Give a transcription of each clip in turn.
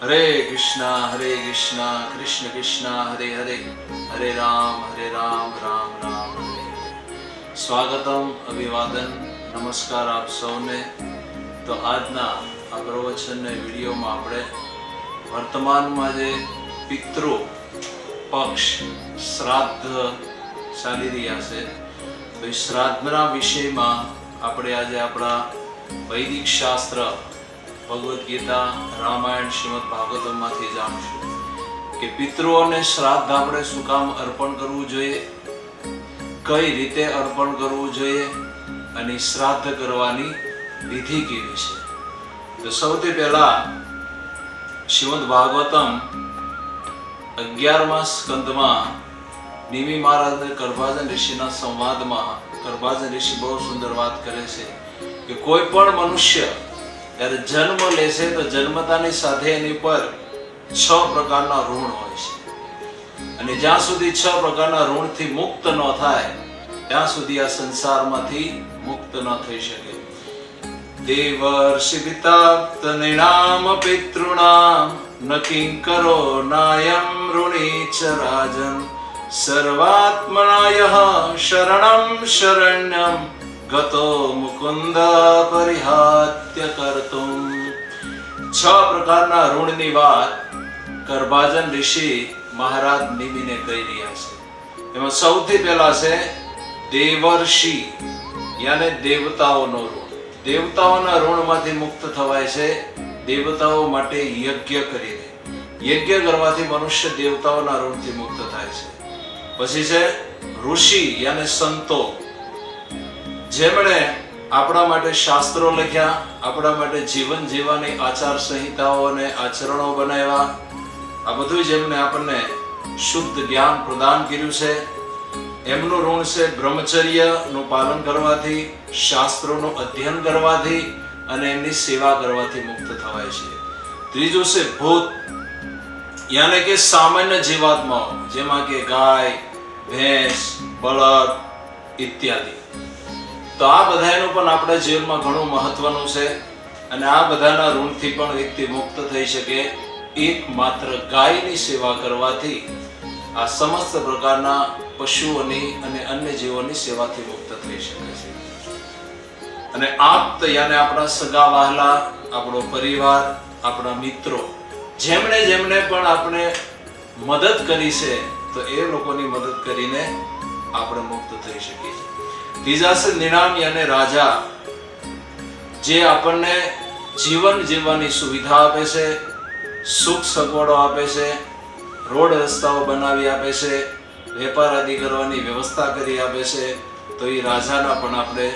હરે કૃષ્ણ હરે કૃષ્ણ કૃષ્ણ કૃષ્ણ હરે હરે હરે રામ હરે રામ રામ રામ હરે. સ્વાગતમ અભિવાદન નમસ્કાર આપ સૌને તો આજના આ પ્રવચનને વિડીયોમાં આપણે વર્તમાનમાં જે પિતૃ પક્ષ શ્રાદ્ધ ચાલી રહ્યા છે તો એ શ્રાદ્ધના વિષયમાં આપણે આજે આપણા વૈદિક શાસ્ત્ર ભગવદ્ ગીતા, રામાયણ, શ્રીમદ ભાગવતમમાંથી જાણશું કે પિતૃઓને શ્રાદ્ધ આપણે શું કામ અર્પણ કરવું જોઈએ? કઈ રીતે અર્પણ કરવું જોઈએ? અને શ્રાદ્ધ કરવાની વિધિ કેવી છે? તો સૌથી પહેલા શ્રીમદ ભાગવતમ અગિયારમા સ્કંદમાં નિમી મહારાજ કરભાજન ઋષિના સંવાદમાં કરભાજન ઋષિ બહુ સુંદર વાત કરે છે કે કોઈ પણ મનુષ્ય જ્યારે જન્મ લેશે તો જન્મતાની સાથે એની પર છ પ્રકારના ઋણ હોય છે. અને જ્યાં સુધી છ પ્રકારના ઋણથી મુક્ત ન થાય, ત્યાં સુધી આ સંસારમાંથી મુક્ત ન થઈ શકે. દેવર્ષિ વિતાપ્ત નિણામ પિતૃણામ ન કિંકરો નાયમ ઋણી ચ સર્વાત્મનાય શરણમ શરણ્યમ ગતો મુકુંદ પરિહાત્ય કરતું છ પ્રકારના ઋણની વાત કરભાજન ઋષિ મહારાજ નિમિને કહી રહ્યા છે એમાં સૌથી પહેલા છે દેવર્ષિ યાને દેવતાઓનો ઋણ દેવતાઓના ઋણમાંથી મુક્ત થવાય છે દેવતાઓ માટે યજ્ઞ કરીને યજ્ઞ કરવાથી મનુષ્ય દેવતાઓના ઋણથી મુક્ત થાય છે પછી છે ઋષિ યાને સંતો જેમણે આપણા માટે શાસ્ત્રો લખ્યા, આપણા માટે જીવન જીવવાની આચાર સંહિતાઓ અને આચરણો બનાવ્યા, આ બધું જેમને આપણને શુદ્ધ જ્ઞાન પ્રદાન કર્યું છે. એમનું ઋણ છે બ્રહ્મચર્યનું પાલન કરવાથી, શાસ્ત્રોનું અધ્યયન કરવાથી અને એમની સેવા કરવાથી મુક્ત થવાય છે. ત્રીજું છે ભૂત. યાને કે સામાન્ય જીવાત્માઓ, જેમાં કે ગાય, ભેંસ, બળદ, ઇત્યાદિ. તો આ બધાનું પણ આપણા જીવનમાં ઘણું મહત્વનું છે અને આ બધાના ઋણથી પણ વ્યક્તિ મુક્ત થઈ શકે એકમાત્ર ગાયની સેવા કરવાથી આ સમસ્ત પ્રકારના પશુઓની અને અન્ય જીવોની સેવાથી મુક્ત થઈ શકે છે. અને આપ યાને આપણા સગા વહાલા, આપણો પરિવાર, આપણા મિત્રો, જેમણે જેમણે પણ આપણે મદદ કરી છે, તો એ લોકોની મદદ કરીને આપણે મુક્ત થઈ શકીએ છીએ. ત્રીજા છે નિણામી અને રાજા જે આપણને જીવન જીવવાની સુવિધા આપે છે, સુખ સગવડો આપે છે, રોડ રસ્તાઓ બનાવી આપે છે, વેપાર આદિ કરવાની વ્યવસ્થા કરી આપે છે, તો એ રાજાના પણ આપણે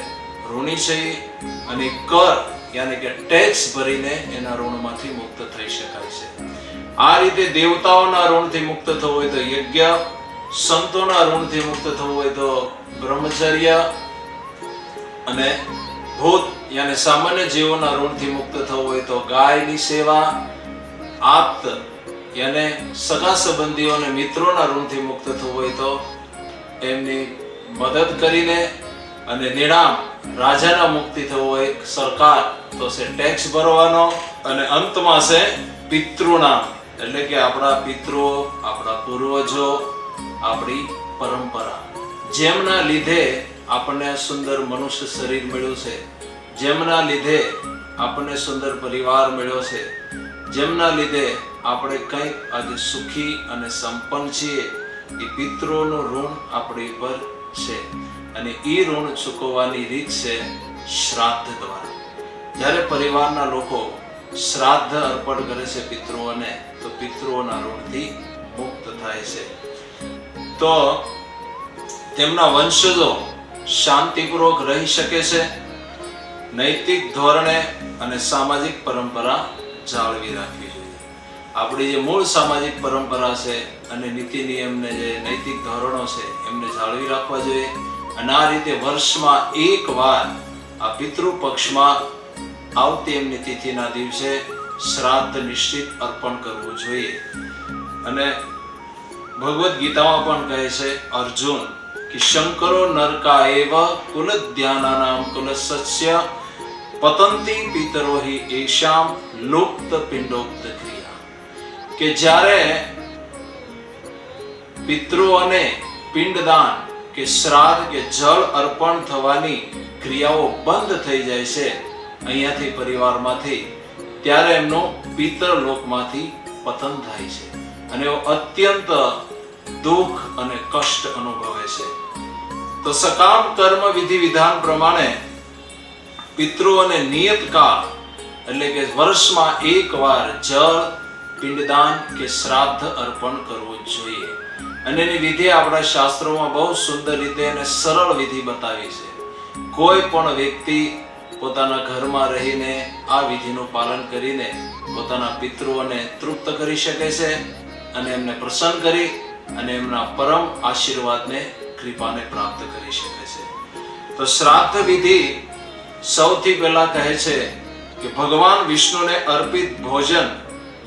ઋણી છીએ અને કર યાની કે ટેક્સ ભરીને એના ઋણમાંથી મુક્ત થઈ શકાય છે. આ રીતે દેવતાઓના ઋણથી મુક્ત થવું હોય તો યજ્ઞ સંતોના ઋણથી મુક્ત થવું હોય તો બ્રહ્મચર્ય અને ભૂત, યાને સામાન્ય જીવોના ઋણથી મુક્ત થવું હોય તો ગાયની સેવા, આપ્ત, યાને સગા સંબંધીઓ અને મિત્રોના ઋણથી મુક્ત થવું હોય તો એમની મદદ કરીને અને નિણામ રાજાના મુક્તિ થવું હોય, સરકાર, તો છે ટેક્સ ભરવાનો અને અંતમાં છે પિતૃનામ. એટલે કે આપણા પિતૃઓ આપણા પૂર્વજો આપણી પરંપરા. જેમના લીધે આપણને સુંદર મનુષ્ય શરીર મળ્યું છે, જેમના લીધે આપણને સુંદર પરિવાર મળ્યો છે, જેમના લીધે આપણે કંઈક આજે સુખી અને સંપન્ન છીએ, એ પિતૃઓનું ઋણ આપણી પર છે. અને એ ઋણ ચૂકવવાની રીત છે શ્રાદ્ધ દ્વારા. જ્યારે પરિવારના લોકો શ્રાદ્ધ અર્પણ કરે છે પિતૃઓને, તો પિતૃઓના ઋણથી મુક્ત થાય છે. તો તેમના વંશજો શાંતિપૂર્વક રહી શકે છે, નૈતિક ધોરણે અને સામાજિક પરંપરા જાળવી રાખવી જોઈએ. આપણી જે મૂળ સામાજિક પરંપરા છે અને નીતિ નિયમને જે નૈતિક ધોરણો છે, એમને જાળવી રાખવા જોઈએ. અને આ રીતે વર્ષમાં એક વાર આ પિતૃ પક્ષમાં આવતી એમની તિથિના દિવસે શ્રાદ્ધ નિશ્ચિત અર્પણ કરવું જોઈએ. અને ભગવદ્ ગીતામાં પણ કહે છે, અર્જુન, કે શંકરો નરકા એવ કુલ ધ્યાનાનામ કુલ પતંતી પિતરોહી એશામ લુપ્ત પિંડોક્ત ક્રિયા. કે જ્યારે પિતૃઓને પિંડદાન, કે શ્રાદ્ધ, કે જળ અર્પણ થવાની ક્રિયાઓ બંધ થઈ જાય છે, અહીંયાથી પરિવારમાંથી, ત્યારે એમનો પિતૃ લોકમાંથી પતન થાય છે. અને અત્યંત દુઃખ અને કષ્ટ અનુભવે છે. તો સકામ કર્મ વિધિ વિધાન પ્રમાણે પિતૃઓને નિયત કાળ, એટલે કે વર્ષમાં એકવાર જળ, પિંડદાન કે શ્રાદ્ધ અર્પણ કરવું જોઈએ. અને એની વિધિ આપણા શાસ્ત્રોમાં બહુ સુંદર રીતે અને સરળ વિધિ બતાવી છે. કોઈ પણ વ્યક્તિ પોતાના ઘરમાં રહીને આ વિધિનું પાલન કરીને પોતાના પિતૃઓને તૃપ્ત કરી શકે છે અને એમને પ્રસન્ન કરી અને એમના પરમ આશીર્વાદને, કૃપાને પ્રાપ્ત કરી શકે છે. તો શ્રાદ્ધ વિધિ સૌથી પહેલા કહે છે કે ભગવાન વિષ્ણુને અર્પિત ભોજન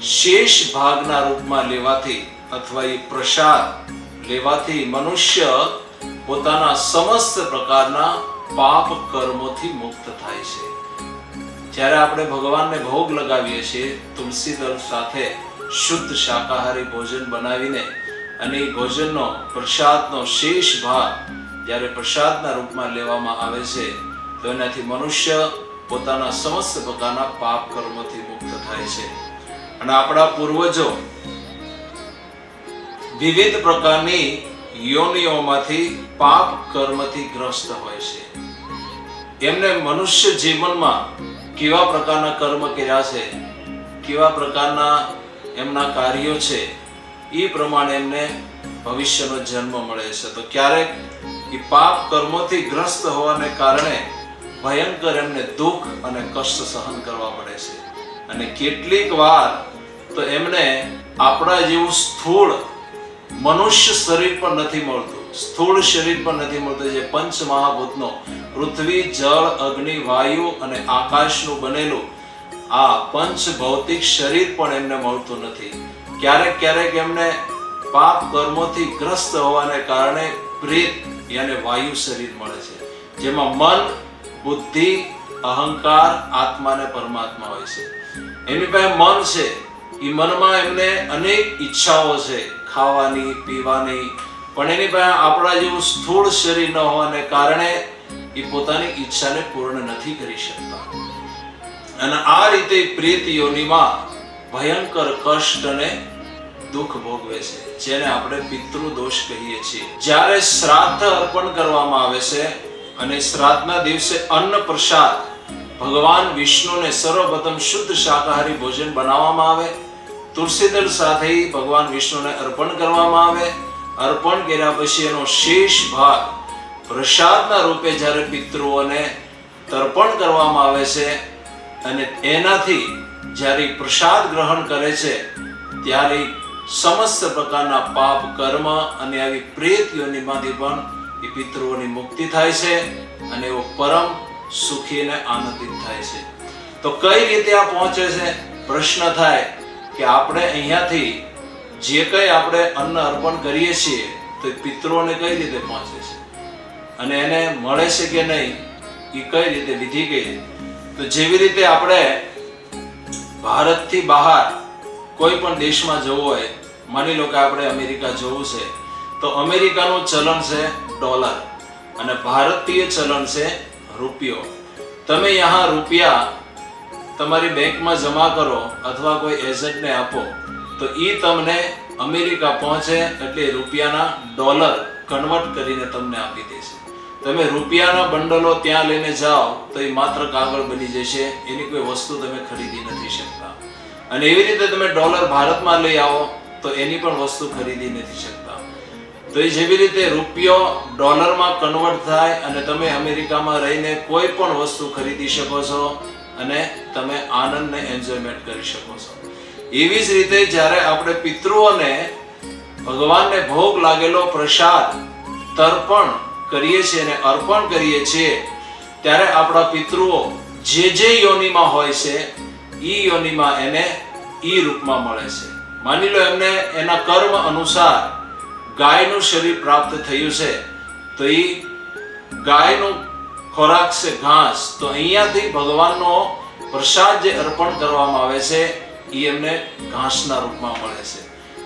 શેષ ભાગના રૂપમાં લેવાથી અથવા એ પ્રસાદ લેવાથી મનુષ્ય પોતાના સમસ્ત પ્રકારના પાપ કર્મોથી મુક્ત થાય છે. જ્યારે આપણે ભગવાનને ભોગ લગાવીએ છીએ તુલસી દળ સાથે શુદ્ધ શાકાહારી ભોજન બનાવીને અને એ ભોજનનો, પ્રસાદનો શેષ ભાગ જ્યારે પ્રસાદના રૂપમાં લેવામાં આવે છે, તો એનાથી મનુષ્ય પોતાના સમસ્ત પ્રકારના પાપ કર્મથી મુક્ત થાય છે. અને આપણા પૂર્વજો વિવિધ પ્રકારની યોનિઓમાંથી પાપ કર્મથી ગ્રસ્ત હોય છે. એમને મનુષ્ય જીવનમાં કેવા પ્રકારના કર્મ કર્યા છે, કેવા પ્રકારના એમના કાર્યો છે એ પ્રમાણે એમને ભવિષ્યનો જન્મ મળે છે. તો ક્યારેક એ પાપ કર્મોથી ગ્રસ્ત હોવાને કારણે ભયંકર એમને દુઃખ અને કષ્ટ સહન કરવા પડે છે. અને કેટલીક વાર તો એમને આપણા જેવું સ્થૂળ મનુષ્ય શરીર પણ નથી મળતું. સ્થૂળ શરીર પણ નથી મળતું. જે પંચ મહાભૂતનો પૃથ્વી, જળ, અગ્નિ, વાયુ અને આકાશનું બનેલું આ પંચ ભૌતિક શરીર પણ એમને મળતું નથી. ક્યારેક ક્યારેક એમને પાપ કર્મોથી ગ્રસ્ત હોવાને કારણે પ્રેત યાને વાયુ શરીર મળે છે. જેમાં મન, બુદ્ધિ, અહંકાર, આત્માને પરમાત્મા હોય છે. એની પાસે મન છે. એ મનમાં એમને અનેક ઈચ્છાઓ છે. ખાવાની, પીવાની. પણ એની પાસે આપણા જેવું સ્થૂળ શરીર ન હોવાને કારણે એ પોતાની ઈચ્છાને પૂર્ણ નથી કરી શકતા. અને આ રીતે પ્રેત યોનિમાં ભયંકર કષ્ટ અને દુઃખ ભોગવે છે, જેને આપણે પિતૃ દોષ કહીએ છીએ. જ્યારે શ્રાદ્ધ અર્પણ કરવામાં આવે છે અને શ્રાદ્ધના દિવસે અન્ન પ્રસાદ ભગવાન વિષ્ણુને સર્વપ્રથમ શુદ્ધ શાકાહારી ભોજન બનાવવામાં આવે તુલસીદળ સાથે ભગવાન વિષ્ણુને અર્પણ કરવામાં આવે, અર્પણ કર્યા પછી એનો શેષ ભાગ પ્રસાદના રૂપે જ્યારે પિતૃઓને તર્પણ કરવામાં આવે છે અને એનાથી જ્યારે પ્રસાદ ગ્રહણ કરે છે, ત્યારે સમસ્ત પ્રકારના પાપ કર્મ અને આવી પ્રેત યોનિમાંથી પણ એ પિતૃઓની મુક્તિ થાય છે અને એવો પરમ સુખી અને આનંદિત થાય છે. તો કઈ રીતે આ પહોંચે છે? પ્રશ્ન થાય કે આપણે અહીંયાથી જે કંઈ આપણે અન્ન અર્પણ કરીએ છીએ, તો પિતૃઓને કઈ રીતે પહોંચે છે? અને એને મળે છે કે નહીં, એ કઈ રીતે વિધિ ગઈ તો જેવી રીતે આપણે ભારતથી બહાર કોઈ પણ દેશમાં જવું હોય, માની લો કે આપણે અમેરિકા જવું છે, તો અમેરિકાનું ચલણ છે ડોલર અને ભારતીય ચલણ છે રૂપિયો. તમે યહાં રૂપિયા તમારી બેંકમાં જમા કરો અથવા કોઈ એજન્ટને આપો, તો એ તમને અમેરિકા પહોંચે એટલે રૂપિયાના ડોલર કન્વર્ટ કરીને તમને આપી દેશે. તમે રૂપિયાના બંડલો ત્યાં લઈને જાઓ તો એ માત્ર કાગળ બની જશે, એની કોઈ વસ્તુ તમે ખરીદી નથી શકતા. અને એવી રીતે તમે ડોલર ભારતમાં લઈ આવો તો એની પણ વસ્તુ ખરીદી નથી શકતા. તો એ જેવી રીતે રૂપિયો ડોલરમાં કન્વર્ટ થાય અને તમે અમેરિકામાં રહીને કોઈ પણ વસ્તુ ખરીદી શકો છો અને તમે આનંદને એન્જોયમેન્ટ કરી શકો છો. એવી જ રીતે જ્યારે આપણે પિતૃઓને ભગવાનને ભોગ લાગેલો પ્રસાદ તર્પણ કરીએ છીએ અને અર્પણ કરીએ છીએ, ત્યારે આપણા પિતૃઓ જે જે યોનિમાં હોય છે એ યોનિમાં એને ઈ રૂપમાં મળે છે. માની લો એમને એના કર્મ અનુસાર ગાયનું શરીર પ્રાપ્ત થયું છે, તો એ ગાયનું ખોરાક છે ઘાસ, તો અહીંયાથી ભગવાનનો પ્રસાદ જે અર્પણ કરવામાં આવે છે એ એમને ઘાસના રૂપમાં મળે છે.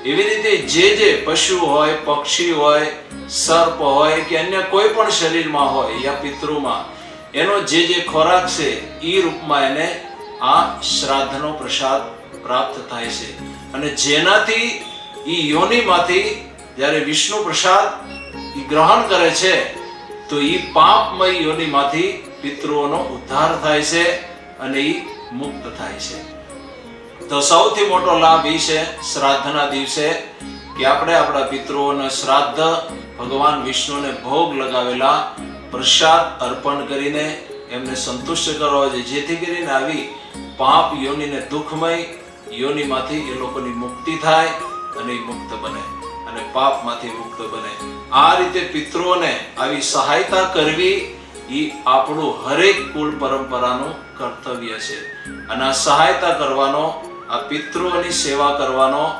એવી રીતે જે જે પશુ હોય, પક્ષી હોય સર્પ હોય કે અન્ય કોઈ પણ શરીરમાં હોય યા પિતૃમાં, એનો જે જે ખોરાક છે એ રૂપમાં એને આ શ્રાદ્ધનો પ્રસાદ પ્રાપ્ત થાય છે. અને જેનાથી એ યોનિમાંથી જ્યારે વિષ્ણુ પ્રસાદ ગ્રહણ કરે છે, તો એ પાપમય યોનિમાંથી પિતૃઓનો ઉદ્ધાર થાય છે અને એ મુક્ત થાય છે. તો સૌથી મોટો લાભ એ છે શ્રાદ્ધના દિવસે કે આપણે આપણા પિતૃઓના શ્રાદ્ધ ભગવાન વિષ્ણુને ભોગ લગાવેલા પ્રસાદ અર્પણ કરીને એમને સંતુષ્ટ કરવા છે જેથી કરીને આવી પાપ યોનિને દુઃખમય યોનિમાંથી એ લોકોની મુક્તિ થાય અને મુક્ત બને અને પાપમાંથી મુક્ત બને. આ રીતે પિતૃઓને આવી સહાયતા કરવી એ આપણું હરેક કુલ પરંપરાનું કર્તવ્ય છે. અને આ સહાયતા કરવાનો, આ પિતૃઓની સેવા કરવાનો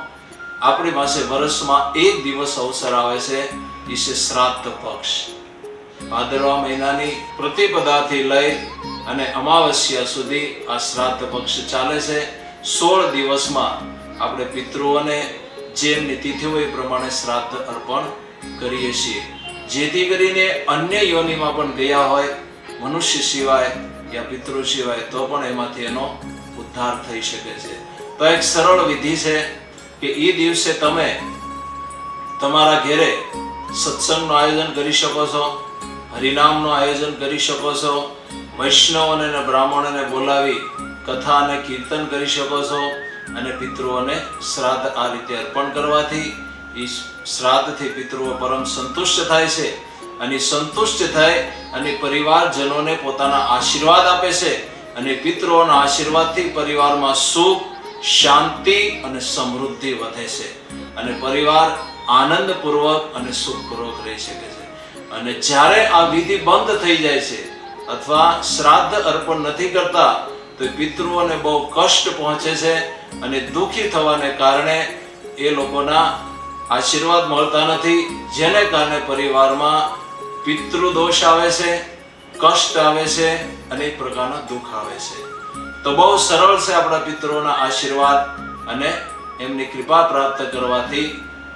આપણી પાસે વર્ષમાં એક દિવસ અવસર આવે છે. છે શ્રાદ્ધ પક્ષ. ભાદરવા મહિનાની પ્રતિપદાથી લઈ અને અમાવસ્યા સુધી આ શ્રાદ્ધ પક્ષ ચાલે છે. સોળ દિવસમાં આપણે પિતૃઓને જેમની તિથિ હોય પ્રમાણે શ્રાદ્ધ અર્પણ કરીએ છીએ. જેથી કરીને અન્ય યોનિમાં પણ ગયા હોય, મનુષ્ય સિવાય યા પિતૃ સિવાય, તો પણ એમાંથી એનો ઉદ્ધાર થઈ શકે છે. તો એક સરળ વિધિ છે કે એ દિવસે તમે તમારા ઘેરે સત્સંગનું આયોજન કરી શકો છો, હરિનામનું આયોજન કરી શકો છો, વૈષ્ણવોને અને બ્રાહ્મણોને બોલાવી કથા અને કીર્તન કરી શકો છો અને પિતૃઓને શ્રાદ્ધ આ રીતે અર્પણ કરવાથી એ શ્રાદ્ધથી પિતૃઓ પરમ સંતુષ્ટ થાય છે અને સંતુષ્ટ થાય અને પરિવારજનોને પોતાના આશીર્વાદ આપે છે અને પિતૃઓના આશીર્વાદથી પરિવારમાં સુખ, શાંતિ અને સમૃદ્ધિ વધે છે. અને પરિવાર આનંદપૂર્વક અને સુખપૂર્વક રહી શકે છે. અને જ્યારે આ વિધિ બંધ થઈ જાય છે અથવા શ્રાદ્ધ અર્પણ નથી કરતા, તો પિતૃઓને બહુ કષ્ટ પહોંચે છે અને દુઃખી થવાને કારણે એ લોકોના આશીર્વાદ મળતા નથી. જેને કારણે પરિવારમાં પિતૃ દોષ આવે છે, કષ્ટ આવે છે અને એક પ્રકારના દુઃખ આવે છે. તો બહુ સરળ છે આપણા પિતૃઓના આશીર્વાદ અને એમની કૃપા પ્રાપ્ત કરવાથી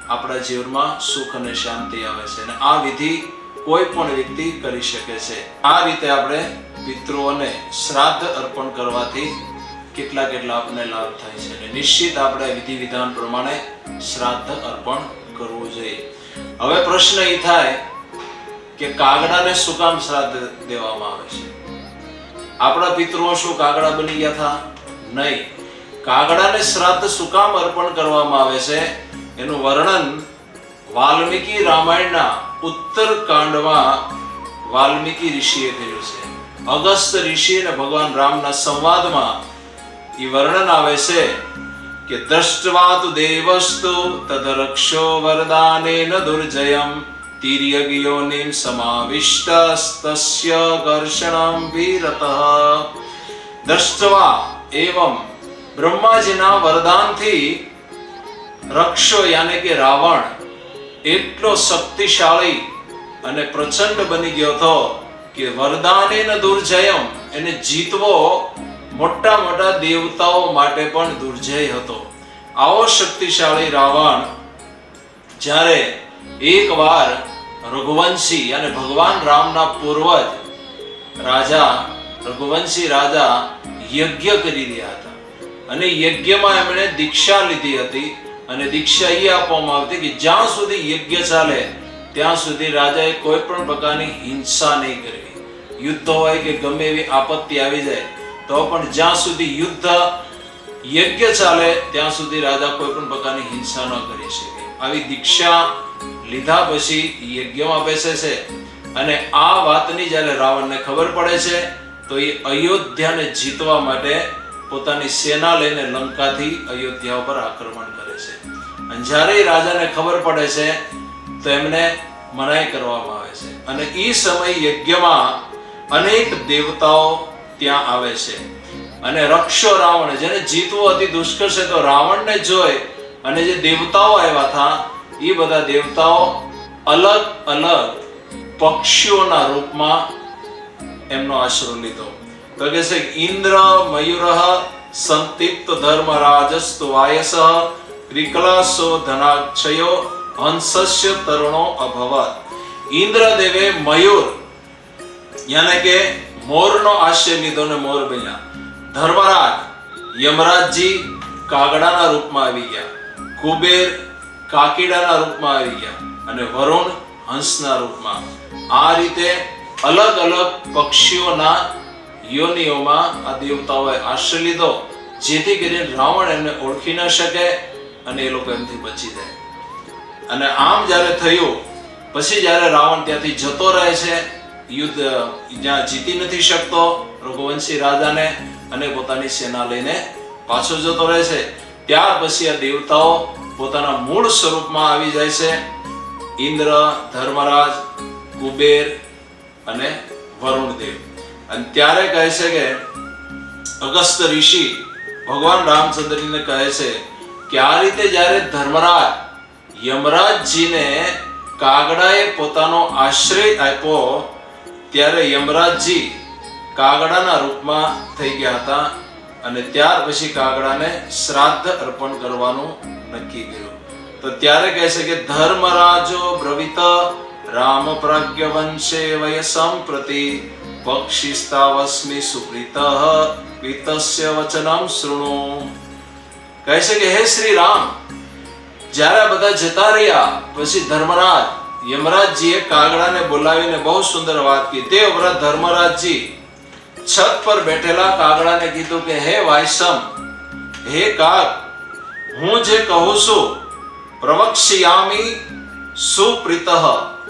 આપણા જીવનમાં સુખ અને શાંતિ આવે છે અને આ વિધિ કોઈ પણ વ્યક્તિ કરી શકે છે. આ રીતે આપણે પિતૃઓને શ્રાદ્ધ અર્પણ કરવાથી કેટલા કેટલા આપણને લાભ થાય છે અને નિશ્ચિત આપણે વિધિ વિધાન પ્રમાણે શ્રાદ્ધ અર્પણ કરવું જોઈએ. હવે પ્રશ્ન એ થાય કે કાગડાને શું કામ શ્રાદ્ધ દેવામાં આવે છે? આપણા પિતૃઓ શું કાગડા બની ગયા હતા નહીં. કાગડાને શ્રાદ્ધ શું કામ અર્પણ કરવામાં આવે છે? એનું વર્ણન વાલ્મીકી રામાયણના ઉત્તર કાંડમાં વાલ્મીકી ઋષિએ કર્યું છે. અગસ્ત ઋષિ અને ભગવાન રામના સંવાદમાં એ વર્ણન આવે છે કે દ્રષ્ટવા તુ દેવસ્તુ તદરક્ષો વરદાનેન દુર્જયમ તિર્યગયોનિમ સમાવિષ્ટસ્તસ્ય ઘર્ષણમ વિરતઃ દ્રષ્ટવા એવમ બ્રહ્માજીના વરદાનથી રક્ષો યાને કે રાવણ એટલો શક્તિશાળી અને પ્રચંડ બની ગયો હતો કે વરદાનેન દુર્જયમ એને જીતવો મોટા મોટા દેવતાઓ માટે પણ દુર્જય હતો. આવો શક્તિશાળી રાવણ જ્યારે એકવાર રઘુવંશી અને ભગવાન રામના પૂર્વજ રાજા, રઘુવંશી રાજા યજ્ઞ કરી રહ્યા હતા. અને યજ્ઞમાં એમણે દીક્ષા લીધી હતી. અને દીક્ષા એ આપવામાં આવતી કે જ્યાં સુધી યજ્ઞ ચાલે, ત્યાં સુધી રાજાએ કોઈ પણ પ્રકારની હિંસા નહીં કરવી યુદ્ધ હોય કે ગમે એવી આપત્તિ આવી જાય, તો પણ જ્યાં સુધી યુદ્ધ, યજ્ઞ ચાલે, ત્યાં સુધી રાજા કોઈ પણ પ્રકારની હિંસા ન કરી શકે. આવી દીક્ષા લીધા પછી યજ્ઞમાં બેસે છે. અને આ વાતની જ્યારે રાવણને ખબર પડે છે, તો એ અયોધ્યાને જીતવા માટે પોતાની સેના લઈને લંકાથી અયોધ્યા ઉપર આક્રમણ કરે છે. અને જ્યારે રાજાને ખબર પડે છે, તો એમને મનાઈ કરવામાં આવે છે. અને એ સમય યજ્ઞમાં અનેક દેવતાઓ ત્યાં આવે છે. અને રક્ષો રાવણ, જેને જીતવું અતિ દુષ્કર છે, તો રાવણને જોઈ અને જે દેવતાઓ આવ્યા હતા એ બધા દેવતાઓ અલગ અલગ પક્ષીઓના રૂપમાં એમનો આશરો લીધો. તો કે છે ઇન્દ્ર મયુર સંતિપ્ત ધર્મરાજસ્તુ વાયસ ક્રિકલાસો ધનાક્ષયો હંસસ્ય તરુણો અભવત ઇન્દ્રદેવે મયુર યાને કે મોરનો આશ્રય લીધો ને મોર બન્યા ધર્મરાજ યમરાજજી કાગડાના રૂપમાં આવી ગયા કુબેર કાકીડાના રૂપમાં આવી ગયા અને વરુણ હંસના રૂપમાં આ રીતે અલગ અલગ પક્ષીઓના યોનિઓમાં આ દેવતાઓએ આશ્રય લીધો, જેથી કરીને રાવણ એમને ઓળખી ન શકે અને એ લોકો એમથી બચી જાય. અને આમ જ્યારે થયું, પછી જ્યારે રાવણ ત્યાંથી જતો રહે છે, યુદ્ધ, જ્યાં જીતી નથી શકતો રઘુવંશી રાજાને અને પોતાની સેના લઈને પાછો જતો રહે છે, ત્યાર પછી આ દેવતાઓ પોતાના મૂળ સ્વરૂપમાં આવી જાય છે. ઇન્દ્ર, ધર્મરાજ, કુબેર અને વરુણદેવ. અને ત્યારે કહે છે કે અગસ્ત ઋષિ ભગવાન રામચંદ્રજીને કહે છે કે આ રીતે જ્યારે ધર્મરાજ યમરાજજીને કાગડાએ પોતાનો આશ્રય આપ્યો, ત્યારે યમરાજજી કાગડાના રૂપમાં થઈ ગયા હતા અને ત્યાર પછી કાગડાને શ્રાદ્ધ અર્પણ કરવાનું નક્કી કર્યું. તો ત્યારે કહે છે કે ધર્મરાજો બ્રવિત રામ પ્રાજ્ઞ વંશે વયસમ પ્રતિ પક્ષિસ્તાવસ્મિ સુપ્રીત પિતસ્ય વચનમ શૃણો કહે છે કે હે શ્રી રામ જ્યારે આ બધા જતા રહ્યા પછી ધર્મરાજ યમરાજજીએ કાગડાને બોલાવીને બહુ સુંદર વાત કરી તે ઉપરાંત ધર્મરાજજી છત પર બેઠેલા કાગડાને કીધું કે હે વાયસમ હે કાગ હું જે કહું છું પ્રવક્ષ્યામી સુપ્રીતઃ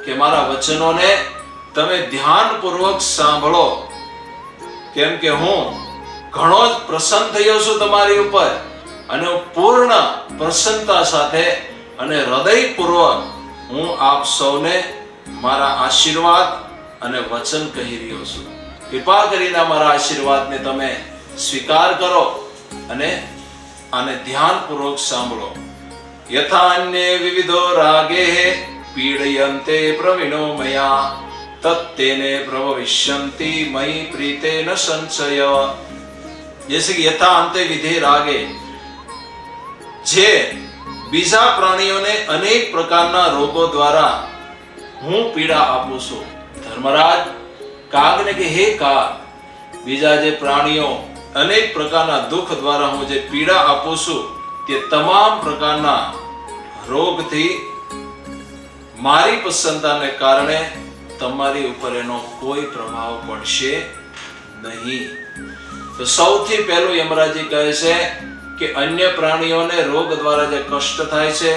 કે મારા વચનોને તમે ધ્યાનપૂર્વક સાંભળો. કેમ કે હું ઘણો જ પ્રસન્ન થયો છું તમારી ઉપર અને પૂર્ણ પ્રસન્નતા સાથે અને હૃદયપૂર્વક હું આપ સૌને મારા આશીર્વાદ અને વચન કહી રહ્યો છું. કૃપા કરીને મારા આશીર્વાદને તમે સ્વીકાર કરો અને આને ધ્યાનપૂર્વક સાંભળો. યથાન્ય વિવિધો રાગે પીડયંતે પ્રવીણો મયા. તત્તેને પ્રભવિષ્યંતિ મયી ન સંશય જૈસે કે યથા અંતે વિધે રાગે જે બીજા પ્રાણીઓને અનેક પ્રકારના રોગો દ્વારા હું પીડા આપું છું ધર્મરાજ કાગને કે હે કાગ બીજા જે પ્રાણીઓ અનેક પ્રકારના દુઃખ દ્વારા હું જે પીડા આપું છું તે તમામ પ્રકારના રોગથી મારી પસંદતાને કારણે તમારી ઉપર એનો કોઈ પ્રભાવ પડશે નહીં. તો સૌથી પહેલું યમરાજી કહે છે કે અન્ય પ્રાણીઓને રોગ દ્વારા જે કષ્ટ થાય છે,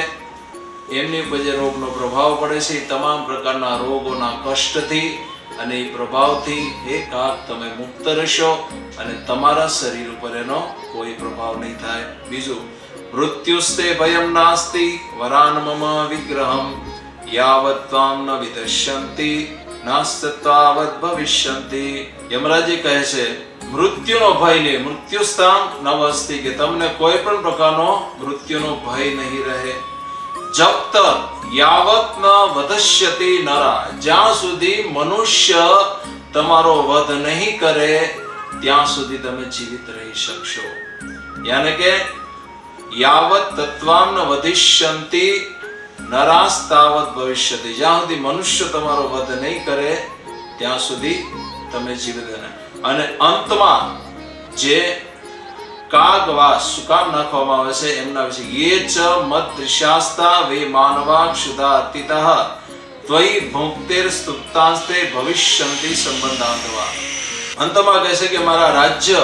એમની ઉપર જે રોગનો પ્રભાવ પડે છે તમામ પ્રકારના રોગોના કષ્ટથી અને એ પ્રભાવથી એ કાક તમે મુક્ત રહેશો અને તમારા શરીર ઉપર એનો કોઈ પ્રભાવ નહીં થાય. બીજું, મૃત્યુસ્તે ભયમ નાસ્તિ વરાન મમ વિગ્રહમ. યાવત ત્વામ ન વિદશ્યંતિ નાસ્તત્વાવત ભવિષ્યંતિ યમરાજી કહે છે મૃત્યુનો ભય નહીં મૃત્યુ સ્થાન નવ અસ્તિ કે તમને કોઈ પણ પ્રકારનો મૃત્યુનો ભય નહીં રહે જબ તક યાવત ન વધશ્યતિ નરા જ્યાં સુધી મનુષ્ય તમારો વધ નહીં કરે ત્યાં સુધી તમે જીવિત રહી શકશો યાને કે યાવત તત્વામ ન વધિષ્યંતિ નરાસ્તાવત ભવિષ્યથી જ્યાં સુધી મનુષ્ય તમારો વધ નહીં કરે, ત્યાં સુધી તમે જીવિત અને અંતમાં જે કાગવા સુકામ નાખવામાં આવે છે, એમના વિશે યે ચ મત શાસ્તા વે માનવા ક્ષુધા અતિતઃ. ત્વયી ભુક્તિર સ્તુપ્તાંસ્તે ભવિષ્યંતિ સંબંધાંતવા. અંતમાં કહે છે કે મારા રાજ્ય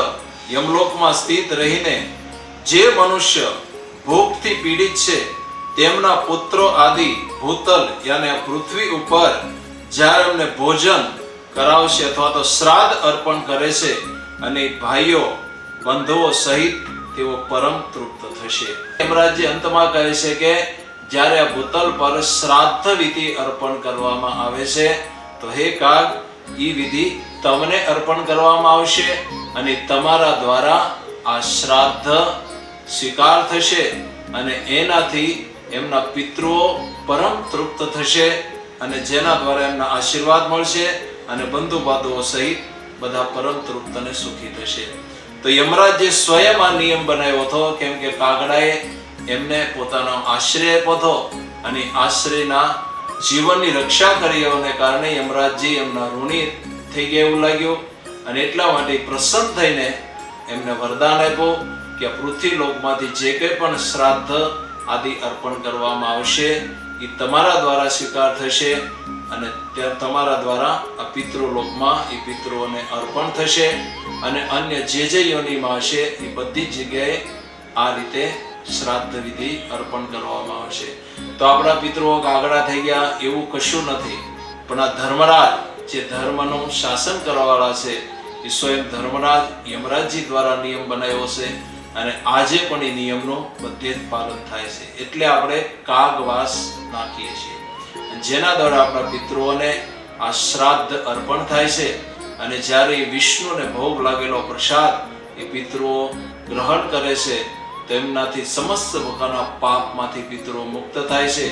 યમલોકમાં સ્થિત રહીને જે મનુષ્ય ભૂખથી પીડિત છે તેમના પુત્રો આદિ, ભૂતલ યાને પૃથ્વી ઉપર જ્યારે એમને ભોજન કરાવશે અથવા તો શ્રાદ્ધ અર્પણ કરે છે અને ભાઈઓ, બંધુઓ સહિત તેઓ પરમ તૃપ્ત થશે. યમરાજજી અંતમાં કહે છે કે જ્યારે આ ભૂતલ પર શ્રાદ્ધ વિધિ અર્પણ કરવામાં આવે છે, તો હે કાગ એ વિધિ તમને અર્પણ કરવામાં આવશે અને તમારા દ્વારા આ શ્રાદ્ધ સ્વીકાર થશે અને એનાથી એમના પિતૃઓ પરમ તૃપ્ત થશે અને જેના દ્વારા એમના આશીર્વાદ મળશે અને બંધુ બાંધવો સહિત બધા પરમ તૃપ્ત અને સુખી થશે. તો યમરાજે સ્વયં આ નિયમ બનાવ્યો હતો, કેમ કે કાગડાએ એમને પોતાનો આશ્રય આપ્યો અને આશ્રયના જીવનની રક્ષા કરી હોવાને કારણે યમરાજજી એમના ઋણી થઈ ગયા એવું લાગ્યું અને એટલા માટે પ્રસન્ન થઈને એમને વરદાન આપ્યું કે પૃથ્વી લોકમાંથી જે કંઈ પણ શ્રાદ્ધ આદિ અર્પણ કરવામાં આવશે. એ તમારા દ્વારા સ્વીકાર થશે અને ત્યાં તમારા દ્વારા આ પિતૃલોકમાં એ પિતૃઓને અર્પણ થશે અને અન્ય જે જે યોનિમાં હશે એ બધી જગ્યાએ આ રીતે શ્રાદ્ધ વિધિ અર્પણ કરવામાં આવશે. તો આપણા પિતૃઓ કાગડા થઈ ગયા, એવું કશું નથી. પણ આ ધર્મરાજ, જે ધર્મનું શાસન કરવાવાળા છે, એ સ્વયં ધર્મરાજ યમરાજજી દ્વારા નિયમ બનાવ્યો છે. અને આજે પણ એ નિયમનું બધે જ પાલન થાય છે. એટલે આપણે કાગવાસ નાખીએ છીએ. જેના દ્વારા આપણા પિતૃઓને આ શ્રાદ્ધ અર્પણ થાય છે અને જ્યારે એ વિષ્ણુને ભોગ લાગેલો પ્રસાદ એ પિતૃઓ ગ્રહણ કરે છે, તેમનાથી સમસ્ત પ્રકારના પાપમાંથી પિતૃઓ મુક્ત થાય છે.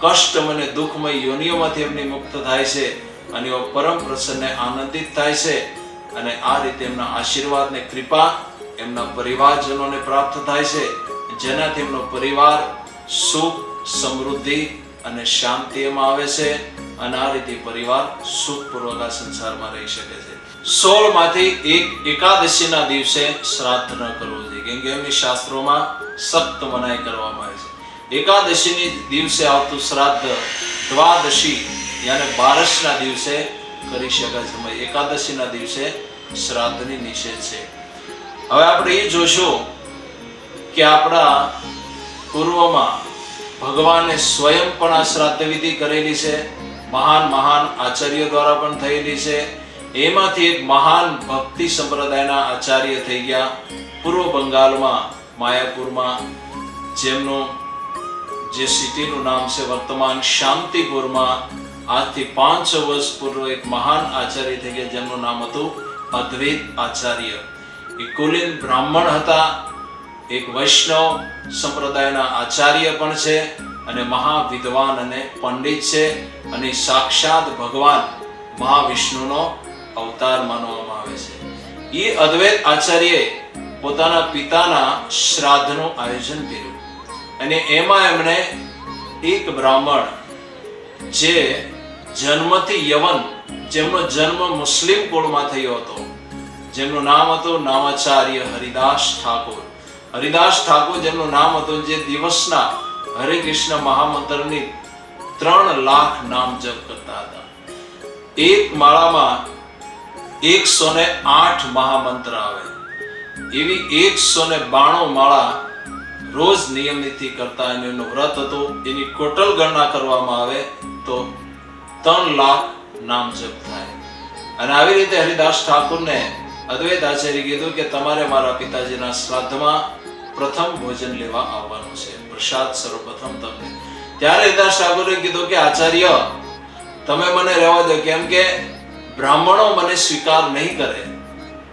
કષ્ટ અને દુઃખમય યોનિઓમાંથી એમની મુક્ત થાય છે અને પરમ પ્રસન્ને આનંદિત થાય છે. અને આ રીતે એમના આશીર્વાદ ને કૃપા એમના પરિવારજનોને પ્રાપ્ત થાય છે. જેનાથી એમનો પરિવાર સુખ, સમૃદ્ધિ અને શાંતિ એમાં આવે છે અને આ રીતે પરિવાર સુખપૂર્વક આ સંસારમાં રહી શકે છે. સોળમાંથી એક એકાદશીના દિવસે શ્રાદ્ધ ન કરવું જોઈએ. કેમ કે એમની શાસ્ત્રોમાં સખ્ત મનાઈ કરવામાં આવે છે. એકાદશીની દિવસે આવતું શ્રાદ્ધ દ્વાદશી યાને બારસના દિવસે કરી શકાય છે. એકાદશીના દિવસે શ્રાદ્ધની નિષેધ છે. હવે આપણે એ જોશું કે આપણા પૂર્વમાં ભગવાને સ્વયં પણ આ શ્રાદ્ધ વિધિ કરેલી છે, મહાન મહાન આચાર્યો દ્વારા પણ થયેલી છે. એમાંથી એક મહાન ભક્તિ સંપ્રદાયના આચાર્ય થઈ ગયા પૂર્વ બંગાળમાં, માયાપુરમાં, જેમનું જે સિટીનું નામ છે વર્તમાન શાંતિપુરમાં, આજથી પાંચસો વર્ષ પૂર્વ એક મહાન આચાર્ય થઈ ગયા, જેમનું નામ હતું અદ્વૈત આચાર્ય. એ કુલીન બ્રાહ્મણ હતા. એક વૈષ્ણવ સંપ્રદાયના આચાર્ય પણ છે અને મહાવિદ્વાન અને પંડિત છે અને સાક્ષાત ભગવાન મહાવિષ્ણુનો અવતાર માનવામાં આવે છે. એ અદ્વૈત આચાર્યએ પોતાના પિતાના શ્રાદ્ધનું આયોજન કર્યું. અને એમાં એમણે એક બ્રાહ્મણ જે જન્મથી યવન, જેમનો જન્મ મુસ્લિમ કુળમાં થયો હતો જેમનું નામ હતું નામાચાર્ય હરિદાસ ઠાકોર. હરિદાસ ઠાકોર જેમનું નામ હતું જે દિવસના હરે કૃષ્ણ મહામંત્રની ત્રણ લાખ નામ જપ કરતા હતા. એક માળામાં એકસો ને આઠ મહામંત્ર આવે. એવી એકસો ને બાણું માળા રોજ નિયમિતથી કરતા એનું વ્રત હતું, એની ટોટલ ગણના કરવામાં આવે તો ત્રણ લાખ નામ જપ થાય. અને આવી રીતે હરિદાસ ઠાકુરને અદ્વૈત આચાર્ય કીધું કે તમારે મારા પિતાજીના શ્રાદ્ધમાં પ્રથમ ભોજન લેવા આવવાનું છે. પ્રસાદ સર્વપ્રથમ તમને. ત્યારે દાસ ઠાકોરે કીધું કે આચાર્ય, તમે મને રહેવા દો. કેમ કે બ્રાહ્મણો મને સ્વીકાર નહીં કરે.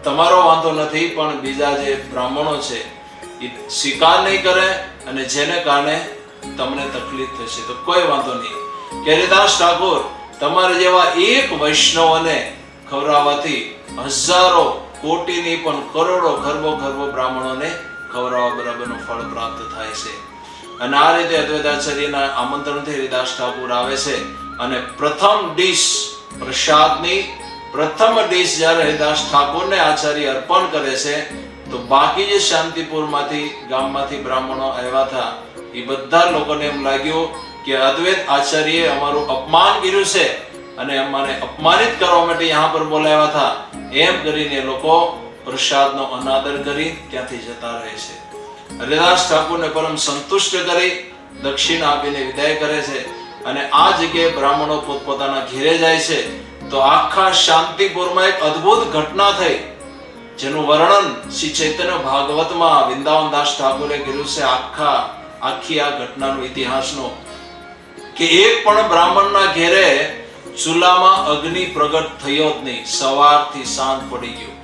તમારો વાંધો નથી, પણ બીજા જે બ્રાહ્મણો છે, એ સ્વીકાર નહીં કરે અને જેને કારણે તમને તકલીફ થશે. તો કોઈ વાંધો નહીં. કે હરિદાસ ઠાકોર, તમારા જેવા એક વૈષ્ણવને ખવડાવવાથી હજારો કોટીની પણ કરોડો ખરબો ખરબો બ્રાહ્મણોને ખવડાવવા બરાબરનું ફળ પ્રાપ્ત થાય છે. અને આ રીતે અદ્વૈતાચાર્યના આમંત્રણથી હરિદાસ ઠાકુર આવે છે અને પ્રથમ ડીશ પ્રસાદની પ્રથમ ડીશ જ્યારે હરિદાસ ઠાકુરને આચાર્ય અર્પણ કરે છે, તો બાકી જે શાંતિપુરમાંથી ગામમાંથી બ્રાહ્મણો આવ્યા હતા, એ બધા લોકોને એમ લાગ્યું કે અદ્વૈત આચાર્યએ અમારું અપમાન કર્યું છે અને અમારે અપમાનિત કરવા માટે યહાં પર બોલાવ્યા હતા. એમ કરીને લોકો પ્રસાદનો અનાદર કરી ત્યાંથી જતા રહે છે. હરિદાસ ઠાકુરને પરમ સંતુષ્ટ કરી દક્ષિણ આપીને વિદાય કરે છે અને આ જગ્યાએ બ્રાહ્મણો પોતપોતાના ઘેરે જાય છે તો આખા શાંતિપુરમાં એક અદ્ભુત ઘટના થઈ, જેનું વર્ણન શ્રી ચૈતન્ય ભાગવતમાં વૃંદાવન દાસ ઠાકુરે કર્યું છે આખા, આખી આ ઘટનાનો ઇતિહાસનો. કે એક પણ બ્રાહ્મણના ઘેરે ચૂલામાં અગ્નિ પ્રગટ થયો જ નહીં. સવારથી સાંજ પડી ગયું.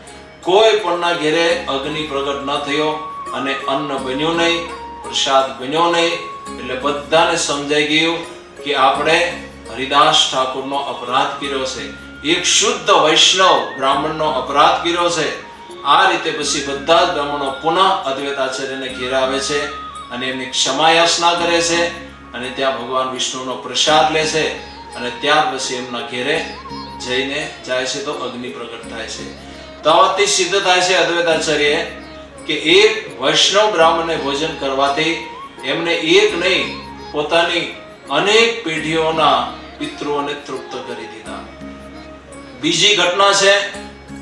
કોઈ પણના ઘેરે અગ્નિ પ્રગટ ન થયો અને અન્ન બન્યું નહીં, પ્રસાદ બન્યો નહીં. એટલે બધાને સમજાઈ ગયું કે આપણે હરિદાસ ઠાકુરનો અપરાધ કર્યો છે. એક શુદ્ધ વૈષ્ણવ બ્રાહ્મણનો અપરાધ કર્યો છે. આ રીતે પછી બધા જ બ્રાહ્મણો પુનઃ અદ્વૈત આચાર્યને આવે છે અને એમની ક્ષમા યાચના કરે છે અને ત્યાં ભગવાન વિષ્ણુનો પ્રસાદ લે છે. અને ત્યાર પછી એમના ઘેરે જઈને જાય છે તો અગ્નિ પ્રગટ થાય છે. તો સિદ્ધ થાય છે અદ્વૈતાચાર્ય કે એક વૈષ્ણવ બ્રાહ્મણને ભોજન કરવાથી એમને એક નહીં, પોતાની અનેક પેઢીઓના પિતૃઓને તૃપ્ત કરી દીધા. બીજી ઘટના છે,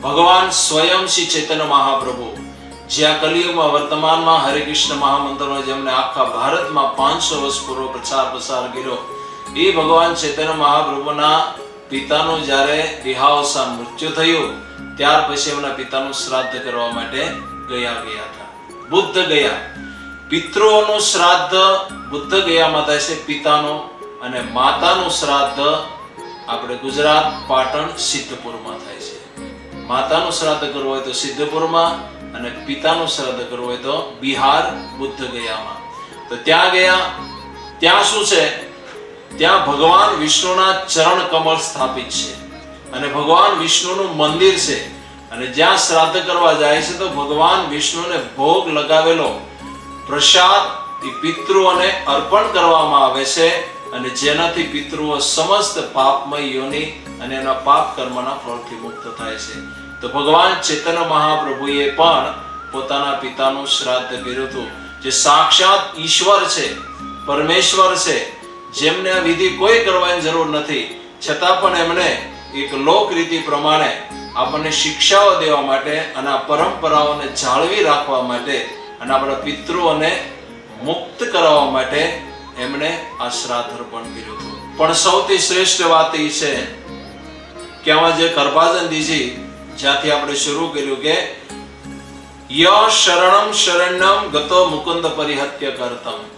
ભગવાન સ્વયં શ્રી ચૈતન્ય મહાપ્રભુ. જ્યાં કલિયુગમાં વર્તમાનમાં હરે કૃષ્ણ મહામંત્રનો જેમને આખા ભારતમાં પાંચસો વર્ષ પૂર્વ પ્રચાર પ્રસાર કર્યો એ ભગવાન ચૈતન્ય મહાપ્રભુના પિતાનું જ્યારે દેહાવસાન મૃત્યુ થયું, ત્યાર પછી એમના પિતાનું શ્રાદ્ધ કરવા માટે ગયા ગયા હતા. બુદ્ધ ગયા. પિતૃઓનું શ્રાદ્ધ બુદ્ધ ગયામાં થાય છે, પિતાનું અને માતાનું શ્રાદ્ધ આપણે ગુજરાત પાટણ સિદ્ધપુરમાં થાય છે. માતાનું શ્રાદ્ધ કરવું હોય તો સિદ્ધપુરમાં અને પિતાનું શ્રાદ્ધ કરવું હોય તો બિહાર બુદ્ધ ગયામાં. તો ત્યાં ગયા, ત્યાં શું છે? ત્યાં ભગવાન વિષ્ણુના ચરણ કમળ સ્થાપિત છે. અને ભગવાન વિષ્ણુનું મંદિર છે. અને જ્યાં શ્રાદ્ધ કરવા જાય છે, તો ભગવાન વિષ્ણુને ભોગ લગાવેલો પ્રસાદ એ પિતૃઓને અર્પણ કરવામાં આવે છે. અને જેનાથી પિતૃઓ સમસ્ત પાપમય યોની અને એના પાપ કર્મના ફળથી મુક્ત થાય છે. તો ભગવાન ચેતન મહાપ્રભુએ પણ પોતાના પિતાનું શ્રાદ્ધ કર્યું હતું. જે સાક્ષાત ઈશ્વર છે, પરમેશ્વર છે જેમને આ વિધિ કોઈ કરવાની જરૂર નથી, છતાં પણ એમણે એક લોક રીતિ પ્રમાણે આપણને શિક્ષાઓ દેવા માટે અને આ પરંપરાઓને જાળવી રાખવા માટે અને આપણા પિતૃઓને મુક્ત કરાવવા માટે એમણે આ શ્રાદ્ધ અર્પણ કર્યું હતું. પણ સૌથી શ્રેષ્ઠ વાત એ છે કે આમાં જે કરભાજનજીજી જ્યાંથી આપણે શરૂ કર્યું કે, ય શરણમ શરણ્યમ ગતો મુકુંદ પરિહત્ય કરતમ.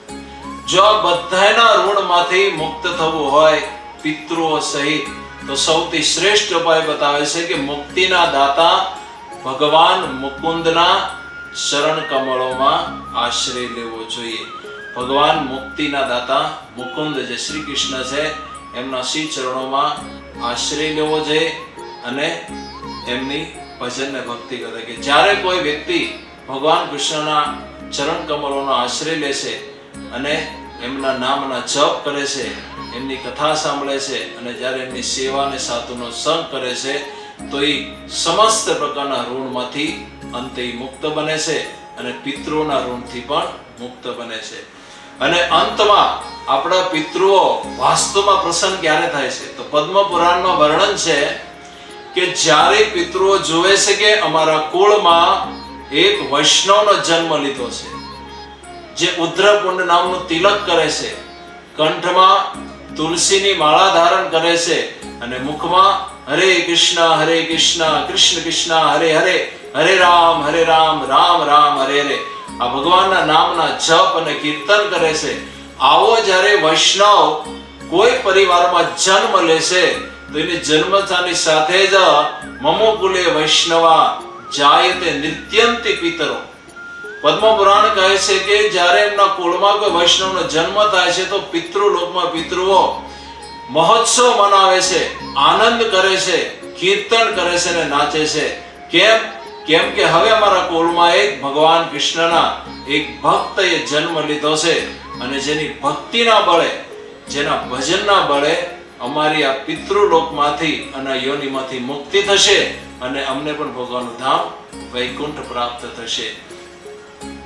જો બધાના ઋણમાંથી મુક્ત થવું હોય પિતૃઓ સહિત, તો સૌથી શ્રેષ્ઠ ઉપાય બતાવે છે કે મુક્તિના દાતા ભગવાન મુકુંદના શરણ કમળોમાં આશ્રય લેવો જોઈએ. ભગવાન મુક્તિના દાતા મુકુંદ જે શ્રી કૃષ્ણ છે, એમના શ્રી ચરણોમાં આશ્રય લેવો જોઈએ અને એમની ભજન ને ભક્તિ કરે કે જ્યારે કોઈ વ્યક્તિ ભગવાન કૃષ્ણના ચરણ કમળોનો આશ્રય લેશે અને એમના નામના જપ કરે છે, એમની કથા સાંભળે છે અને જ્યારે એમની સેવા અને સાધુનો સંગ કરે છે, તો એ સમસ્ત પ્રકારના ઋણમાંથી અંતે મુક્ત બને છે અને પિતૃઓના ઋણથી પણ મુક્ત બને છે. અને અંતમાં આપણા પિતૃઓ વાસ્તવમાં પ્રસન્ન ક્યારે થાય છે? તો પદ્મ પુરાણમાં વર્ણન છે કે જ્યારે પિતૃઓ જોવે છે કે અમારા કુળમાં એક વૈષ્ણવનો જન્મ લીધો છે જે ઉદ્રકુંડ નામનું તિલક કરે છે, કંઠમાં તુલસીની માળા ધારણ કરે છે અને મુખમાં હરે કૃષ્ણ હરે કૃષ્ણ કૃષ્ણ કૃષ્ણ, હરે હરે હરે રામ હરે રામ રામ રામ, હરે હરે. આ ભગવાનના નામના જપ અને કીર્તન કરે છે. આવો જ્યારે વૈષ્ણવ કોઈ પરિવારમાં જન્મ લે છે, તો એની જન્મતાની સાથે જ મમો કુલે વૈષ્ણવા જાયતે નિત્યંતિ પિતરો. પદ્મ પુરાણ કહે છે કે જ્યારે એમના કુળમાં કોઈ વૈષ્ણવનો જન્મ થાય છે, તો પિતૃલોકમાં પિતૃઓ મહોત્સવ મનાવે છે, આનંદ કરે છે, કીર્તન કરે છે અને નાચે છે. કેમ? કેમ કે હવે અમારા કુળમાં એક ભગવાન કૃષ્ણના એક ભક્તએ જન્મ લીધો છે અને જેની ભક્તિના બળે, જેના ભજનના બળે અમારી આ પિતૃલોકમાંથી અને યોનિમાંથી મુક્તિ થશે અને અમને પણ ભગવાનનું ધામ વૈકુંઠ પ્રાપ્ત થશે.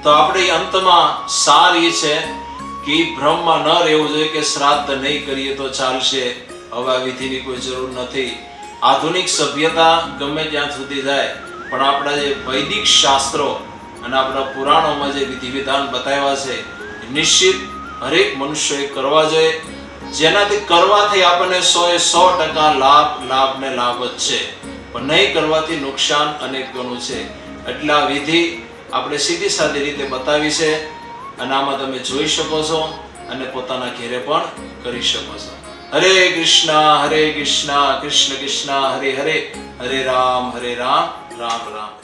તો આપણે અંતમાં સાર એ છે કે ભ્રમમાં ન રહેવું જોઈએ કે શ્રાદ્ધ નહીં કરીએ તો ચાલશે. હવે આ વિધિની કોઈ જરૂર નથી. આધુનિક સભ્યતા ગમે ત્યાં સુધી જાય, પણ આપણા જે વૈદિક શાસ્ત્રો અને આપણા પુરાણોમાં જે વિધિ વિધાન બતાવ્યા છે નિશ્ચિત હરેક મનુષ્યએ કરવા જોઈએ. જેનાથી કરવાથી આપણને સો એ સો ટકા લાભ લાભ ને લાભ જ છે. પણ નહીં કરવાથી નુકસાન અનેક ગણું છે. એટલે આ વિધિ આપણે સીધી સાદી રીતે બતાવી છે અને આમાં તમે જોઈ શકો છો અને પોતાના ઘેરે પણ કરી શકો છો. હરે કૃષ્ણ હરે કૃષ્ણ કૃષ્ણ કૃષ્ણ, હરે હરે હરે રામ હરે રામ રામ રામ.